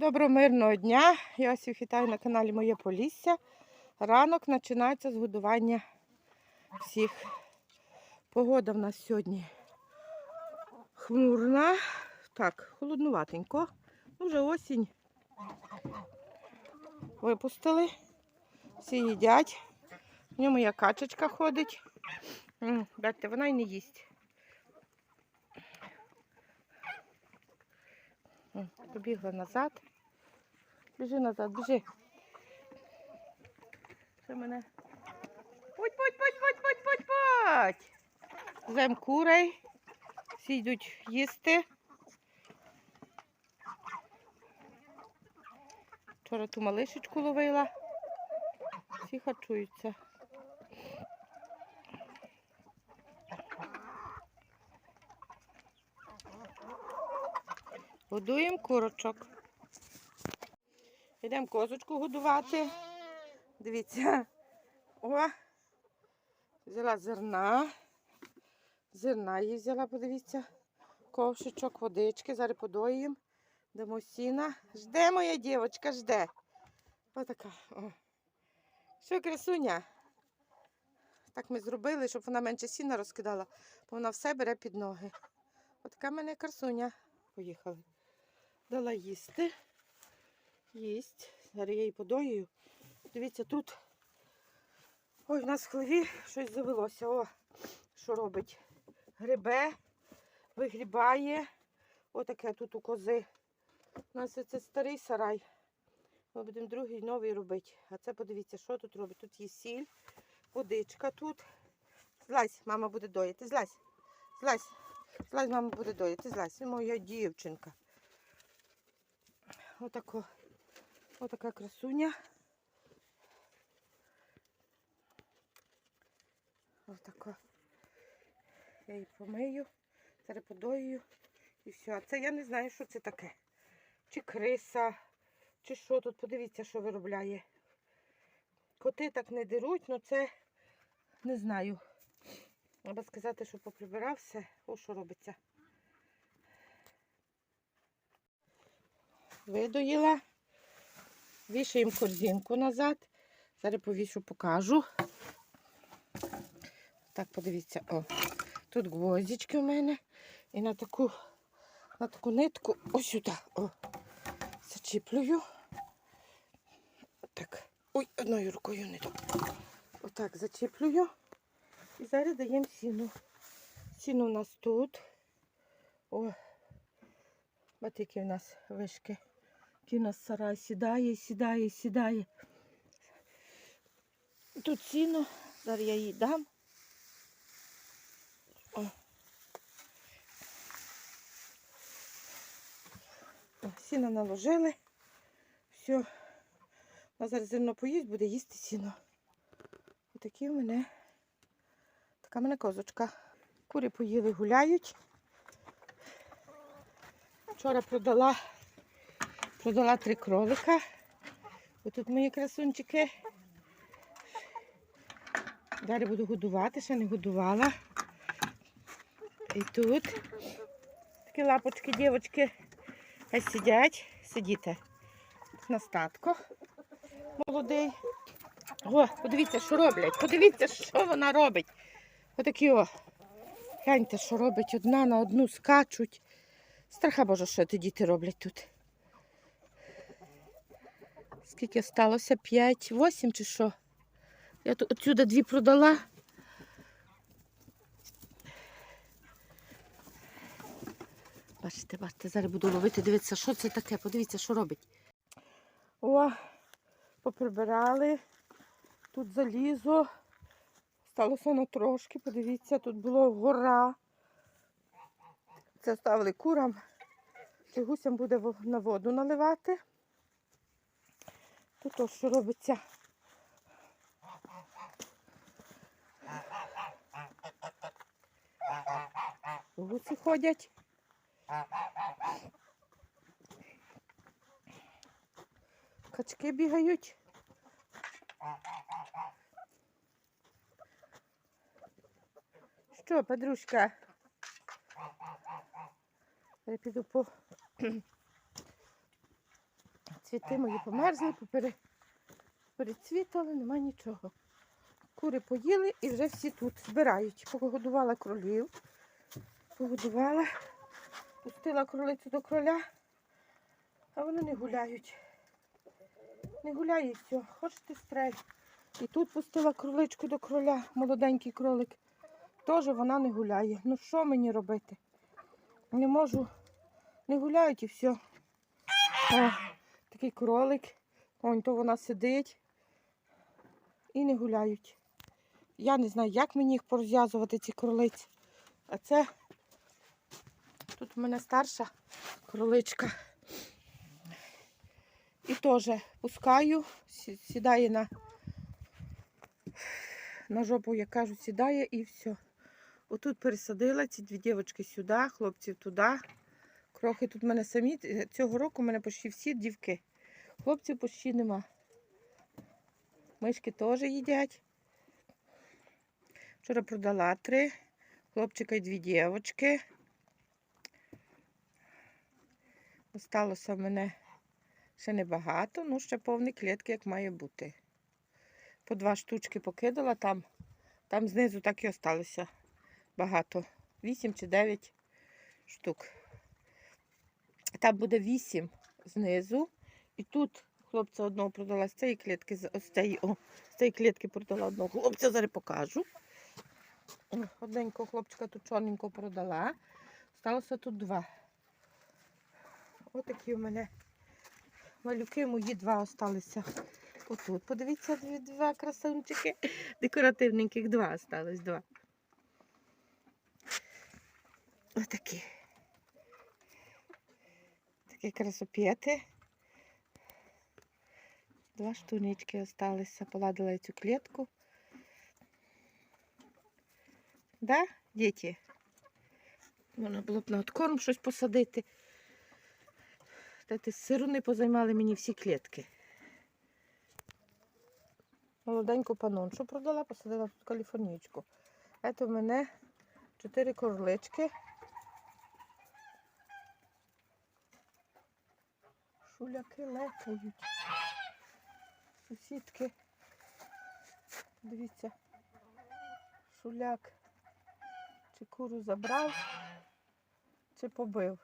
Доброго мирного дня. Я всіх вітаю на каналі Моє Полісся. Ранок починається з годування всіх. Погода в нас сьогодні хмурна. Так, холоднуватенько. Ну, Вже осінь. Випустили. Всі їдять. В ньому моя качечка ходить. Бачите, вона й не їсть. Побігла назад. Біжи назад, біжи. Що мене? Будь, будь, будь, будь, будь, будь, будь. Зем курей. Всі йдуть їсти. Вчора ту малишечку ловила. Всі харчуються. Годуємо курочок. Йдемо козочку годувати. Дивіться. О, взяла зерна. Зерна її взяла, подивіться. Ковшичок, водички. Зараз подоїмо. Дамо сіна. Жде моя дівчинка, жде. Отака. О. Що, красуня? Так ми зробили, щоб вона менше сіна розкидала, бо вона все бере під ноги. Отака в мене красуня. Поїхали. Дала їсти. Їсть. Зараз я її подоюю. Дивіться, тут. Ой, в нас в хлеві щось завелося. О, що робить? Грибе, вигрібає. Отаке тут у кози. У нас це старий сарай. Ми будемо другий новий робити. А це подивіться, що тут робить. Тут є сіль, водичка тут. Злазь, мама буде доїти. Злазь. Злазь. Злазь, мама буде доїти. Злазь. Моя дівчинка. Отако. Отака красуня. Отако. Я її помию, зараз подоюю і все. А це я не знаю, що це таке. Чи криса, чи що тут. Подивіться, що виробляє. Коти так не деруть, але це не знаю. Треба сказати, що поприбирав все. О, що робиться. Видоїла. Вішаємо корзинку назад. Зараз повішу, покажу. Так, подивіться, о, тут гвоздички у мене. І на таку, на таку нитку ось сюди. О, зачіплюю. Так. Ой, одною рукою не то. Отак зачіплюю. І зараз даємо сіну. Сіно у нас тут. О, бачите, які у нас вишки. Який у нас сарай сідає, сідає, сідає. Тут сіно, зараз я їй дам. О, сіно наложили. Все. Вона зараз зерно поїсть, буде їсти сіно. Отакі в мене. Така в мене козочка. Кури поїли, гуляють. Вчора продала Продала три кролика. Отут мої красунчики. Далі буду годувати, ще не годувала. І тут такі лапочки, дівочки. Хай сидять, сидіте. На статку молодий. О, подивіться, що роблять. Подивіться, що вона робить. Отакі о. Гляньте, що робить. Одна на одну скачуть. Страха Боже, що ті діти роблять тут. Скільки сталося? 5, 8 чи що? Я тут отсюди дві продала. Бачите, бачите, зараз буду ловити, дивіться, що це таке, подивіться, що робить. О, поприбирали. Тут залізо. Сталося на трошки, подивіться, тут було гора. Це ставили курам. І гусям буде на воду наливати. Тут ось що робиться. Гуси ходять. Качки бігають. Що, подружка? Я піду по Цвіти мої померзли, попере... перецвітали, нема нічого. Кури поїли і вже всі тут збирають. Погодувала кролів, погодувала, пустила кролицю до кроля, а вони не гуляють. Не гуляє і все. Хочете стрель. І тут пустила кроличку до кроля, молоденький кролик. Теж вона не гуляє. Ну що мені робити? Не можу. Не гуляють і все. О, такий кролик. Вон то вона сидить і не гуляють. Я не знаю, як мені їх порозв'язувати, ці кролиці. А це тут в мене старша кроличка. І теж пускаю, сідає на, на жопу, як кажуть, сідає і все. Отут пересадила ці дві дівчатки сюди, хлопців туди. Крохи тут в мене самі. Е, Цього року в мене почти всі дівки. Хлопців почти нема. Мишки теж їдять. Вчора продала три. Хлопчика і дві дівчатки. Осталося в мене ще небагато, ну ще повні клітки, як має бути. По два штучки покидала там. Там знизу так і осталося багато. Вісім чи дев'ять штук. Там буде вісім знизу. І тут хлопця одного продала з цієї клітки, з цієї, о, з цієї клітки продала одного хлопця, зараз покажу. Одненького хлопчика тут чорненького продала. Сталося тут два. Отакі у мене малюки мої два осталися. Отут. Подивіться, два красунчики. Декоративненьких два осталось два. Отакі. Такі красопети. Два штунички осталися. Поладила цю клітку. Да, діти? Можна було б на откорм щось посадити. Та ти сиру не позаймали мені всі клітки. Молоденьку паноншу продала, посадила тут каліфорнійку. Це в мене чотири корлички. Шуляки лекають. Сусідки. Дивіться. Шуляк чи куру забрав, чи побив.